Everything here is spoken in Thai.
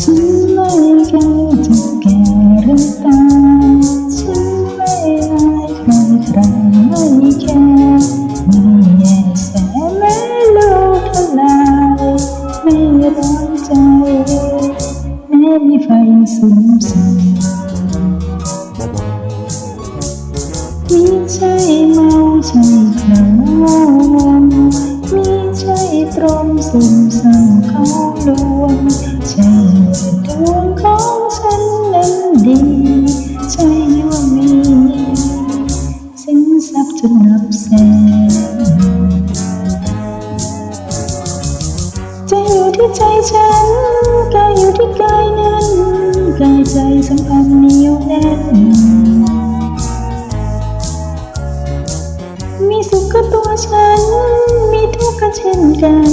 ฉันไม่กล้าจะแก่หรือตายฉันไม่อายใครใครไม่แค่ไม่แย่แสไม่โลกลายไม่ร้อใจแม้มีไฟสุ่งมีใช่ไหม มซึมเศร้าเขาลวงใจดวงของฉันนั้นดีใจว่ามีสินทรัพย์จนนับแสนจะอยู่ที่ใจฉันกายอยู่ที่กายนั้นกายใจสัมพันธ์เหนียวแน่นมีสุขกับตัวฉัน มีทุกข์ก็เช่นกัน